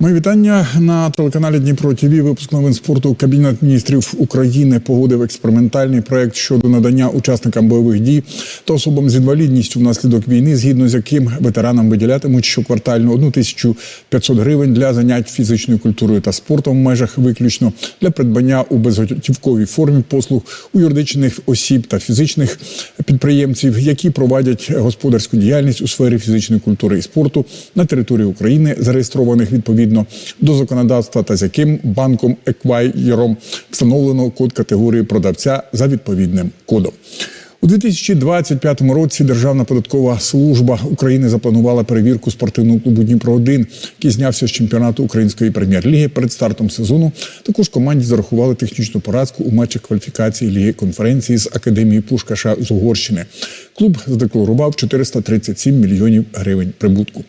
Мої вітання на телеканалі Дніпро ТВ. Випуск новин спорту. Кабінет міністрів України погодив експериментальний проект щодо надання учасникам бойових дій та особам з інвалідністю внаслідок війни, згідно з яким ветеранам виділятимуть щоквартально 1500 гривень для занять фізичною культурою та спортом в межах виключно для придбання у безготівковій формі послуг у юридичних осіб та фізичних підприємців, які проводять господарську діяльність у сфері фізичної культури і спорту на території України, зареєстрованих відповідно до законодавства, та з яким банком еквайєром встановлено код категорії продавця за відповідним кодом. У 2025 році Державна податкова служба України запланувала перевірку спортивного клубу Дніпро 1 який знявся з чемпіонату української прем'єр-ліги перед стартом сезону. Також команді зарахували технічну поразку у матчах кваліфікації ліги конференції з академії Пушкаша з Угорщини. Клуб задекларував 437 мільйонів гривень прибутку.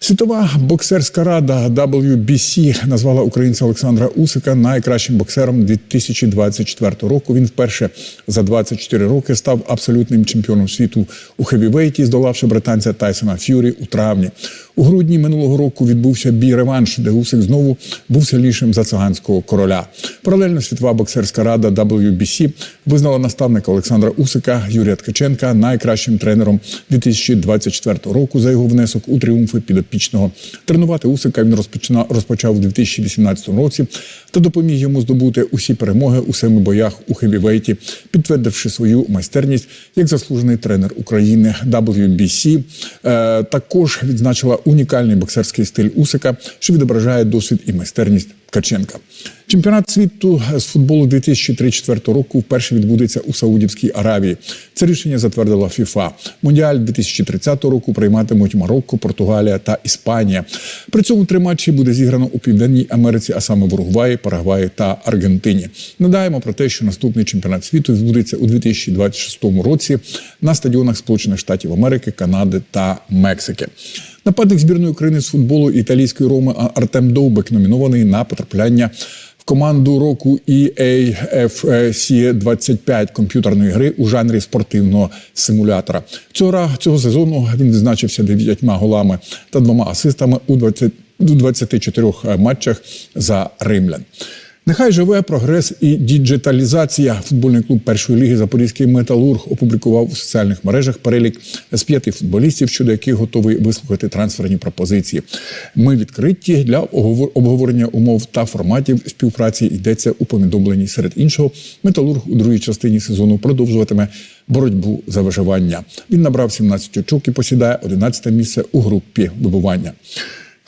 Світова боксерська рада WBC назвала українця Олександра Усика найкращим боксером 2024 року. Він вперше за 24 роки став абсолютним чемпіоном світу у хевівейті, здолавши британця Тайсона Ф'юрі у травні. У грудні минулого року відбувся бій реванш, де Усик знову був сильнішим за циганського короля. Паралельно світова боксерська рада WBC визнала наставника Олександра Усика Юрія Ткаченка найкращим тренером 2024 року за його внесок у тріумфи підопічного. Тренувати Усика він розпочав у 2018 році та допоміг йому здобути усі перемоги у семи боях у хевівейті, підтвердивши свою майстерність як заслужений тренер України WBC. Е, також відзначила унікальний боксерський стиль Усика, що відображає досвід і майстерність Ткаченка. Чемпіонат світу з футболу 2034 року вперше відбудеться у Саудівській Аравії. Це рішення затвердила ФІФА. Мундіаль 2030 року прийматимуть Марокко, Португалія та Іспанія. При цьому три матчі буде зіграно у Південній Америці, а саме в Уругваї, Парагваї та Аргентині. Надаємо про те, що наступний чемпіонат світу відбудеться у 2026 році на стадіонах Сполучених Штатів Америки, Канади та Мексики. Нападник збірної України з футболу італійської Роми Артем Довбек номінований на потрапляння в команду року EAFC 25 комп'ютерної гри у жанрі спортивного симулятора. Цього цього сезону він відзначився дев'ятьма голами та двома асистами у 20 у 24 матчах за римлян. Нехай живе прогрес і діджиталізація. Футбольний клуб першої ліги Запорізький металург опублікував у соціальних мережах перелік з п'яти футболістів, щодо яких готовий вислухати трансферні пропозиції. Ми відкриті для обговорення умов та форматів співпраці. Йдеться у повідомленні. Серед іншого, металург у другій частині сезону продовжуватиме боротьбу за виживання. Він набрав 17 очок і посідає 11 місце у групі вибування.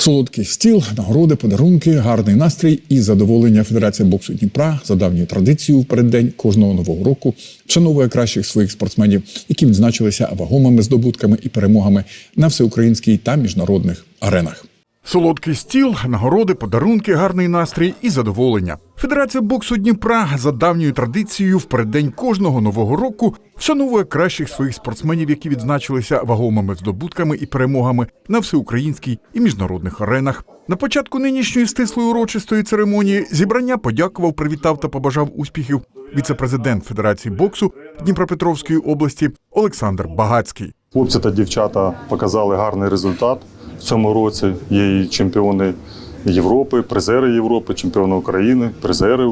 Солодкий стіл, нагороди, подарунки, гарний настрій і задоволення Федерація боксу Дніпра за давньою традицією в переддень кожного нового року вшановує кращих своїх спортсменів, які відзначилися вагомими здобутками і перемогами на всеукраїнській та міжнародних аренах. Солодкий стіл, нагороди, подарунки, гарний настрій і задоволення. Федерація боксу Дніпра за давньою традицією в переддень кожного нового року вшановує кращих своїх спортсменів, які відзначилися вагомими здобутками і перемогами на всеукраїнській і міжнародних аренах. На початку нинішньої стислої урочистої церемонії зібрання подякував, привітав та побажав успіхів віце-президент Федерації боксу Дніпропетровської області Олександр Багацький. Хлопці та дівчата показали гарний результат в цьому році. Є і чемпіони Європи, призери Європи, чемпіони України, призери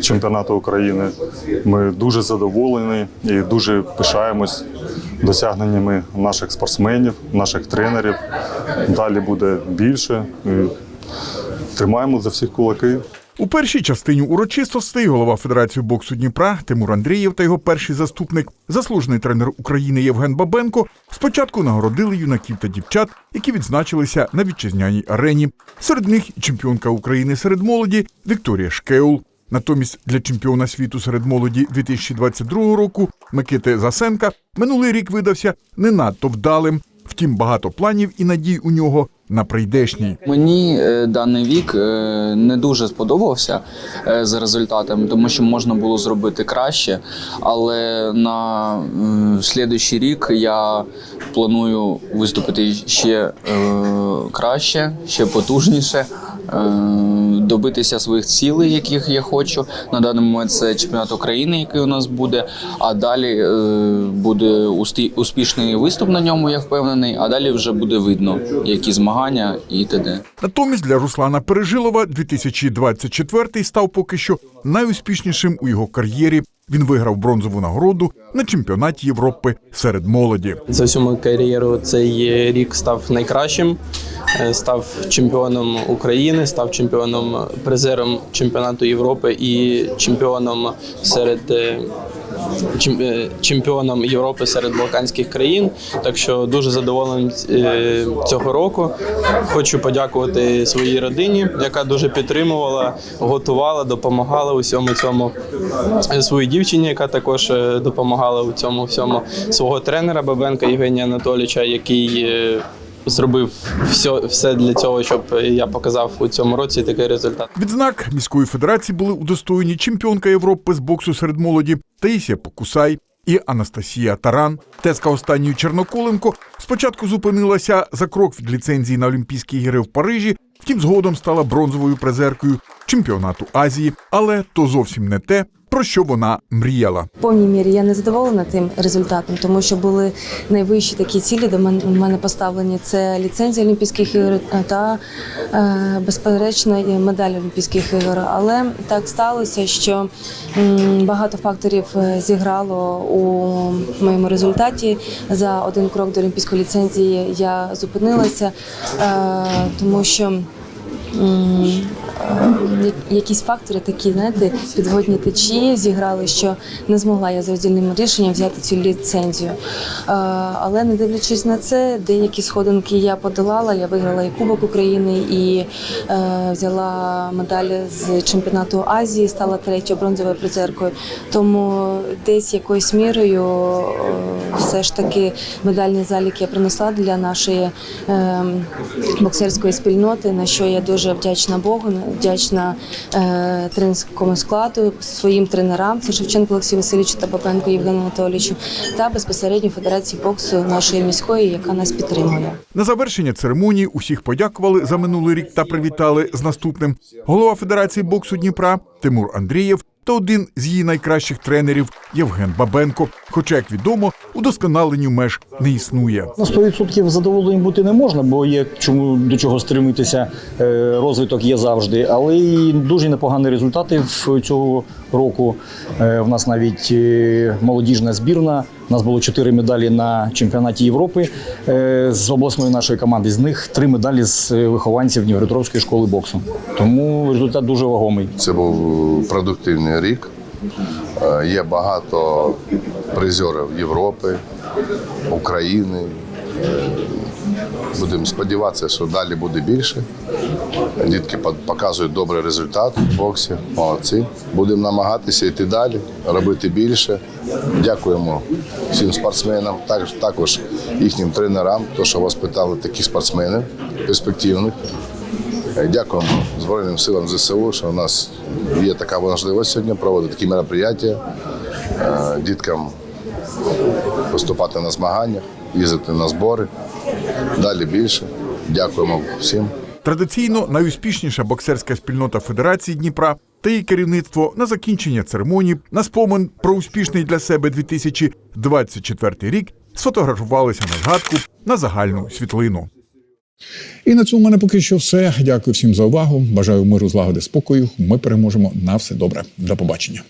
чемпіонату України. Ми дуже задоволені і дуже пишаємось досягненнями наших спортсменів, наших тренерів. Далі буде більше. Тримаємо за всіх кулаки. У першій частині урочистостей голова Федерації боксу Дніпра Тимур Андрієв та його перший заступник, заслужений тренер України Євген Бабенко, спочатку нагородили юнаків та дівчат, які відзначилися на вітчизняній арені. Серед них чемпіонка України серед молоді Вікторія Шкеул. Натомість для чемпіона світу серед молоді 2022 року Микити Засенка минулий рік видався не надто вдалим. Втім, багато планів і надій у нього на прийдешній. Мені е, даний вік е, не дуже сподобався е, за результатами, тому що можна було зробити краще. Але на слідуючий рік я планую виступити ще краще, ще потужніше. Добитися своїх цілей, яких я хочу. На даний момент це чемпіонат України, який у нас буде. А далі е, буде успішний виступ на ньому, я впевнений. А далі вже буде видно, які змагання і т.д. Натомість для Руслана Пережилова 2024 став поки що найуспішнішим у його кар'єрі. Він виграв бронзову нагороду на чемпіонаті Європи серед молоді. За всю мою кар'єру цей рік став найкращим. Е, Став чемпіоном України, став чемпіоном призером чемпіонату Європи і чемпіоном серед е, е, чемпіоном Європи серед Балканських країн. Так що дуже задоволений цього року. Хочу подякувати своїй родині, яка дуже підтримувала, готувала, допомагала у всьому цьому своїй дівчині, яка також допомагала у цьому всьому свого тренера Бабенка Євгенія Анатолійовича, який зробив все, все для цього, щоб я показав у цьому році такий результат. Відзнак міської федерації були удостоєні чемпіонка Європи з боксу серед молоді Таїсія Покусай і Анастасія Таран. Тезка останньої Черноколенко спочатку зупинилася за крок від ліцензії на Олімпійські ігри в Парижі, втім згодом стала бронзовою призеркою чемпіонату Азії, але то зовсім не те, про що вона мріяла. В повній мірі я не задоволена тим результатом, тому що були найвищі такі цілі до мене поставлені. Це ліцензія Олімпійських ігор та е, безперечно медаль Олімпійських ігор. Але так сталося, що багато факторів е, зіграло у моєму результаті. За один крок до олімпійської ліцензії я зупинилася, е, тому що. Якісь фактори такі, знаєте, підводні течії зіграли, що не змогла я за роздільним рішенням взяти цю ліцензію. Е, Але не дивлячись на це, деякі сходинки я подолала. Я виграла і Кубок України, і е, взяла медаль з чемпіонату Азії, стала третьою бронзовою призеркою. Тому десь якоюсь мірою е, все ж таки медальний залік я принесла для нашої е, боксерської спільноти, на що я дуже вдячна Богу, вдячна е, тренерському складу, своїм тренерам, це Шевченко Олексій Васильовичу та Бабенко Євгену Анатолійовичу, та безпосередньо Федерації боксу нашої міської, яка нас підтримує. На завершення церемонії усіх подякували за минулий рік та привітали з наступним. Голова Федерації боксу Дніпра Тимур Андрієв та один з її найкращих тренерів Євген Бабенко. Хоча, як відомо, удосконаленню меж не існує. На 100% задоволеним бути не можна, бо є чому до чого стремитися. е, Розвиток є завжди, але і дуже непогані результати в цього року. Е, В нас навіть е, молодіжна збірна. У нас було чотири медалі на чемпіонаті Європи е, з обласної нашої команди. З них три медалі з е, вихованців Дніпропетровської школи боксу. Тому результат дуже вагомий. Це був продуктивний рік. Е, Є багато призерів Європи, України. Е, Будемо сподіватися, що далі буде більше. Дітки показують добрий результат в боксі. Молодці. Будемо намагатися йти далі, робити більше. Дякуємо всім спортсменам, також, їхнім тренерам, то, що воспитали таких спортсменів перспективних. Е, Дякуємо Збройним силам ЗСУ, що у нас є така можливість сьогодні проводити такі мероприятия, е, діткам виступати на змаганнях, їздити на збори. Далі більше. Дякуємо всім. Традиційно найуспішніша боксерська спільнота Федерації Дніпра та її керівництво на закінчення церемонії на спомин про успішний для себе 2024 рік сфотографувалися на згадку на загальну світлину. І на цьому в мене поки що все. Дякую всім за увагу. Бажаю миру, злагоди, спокою. Ми переможемо на все добре. До побачення.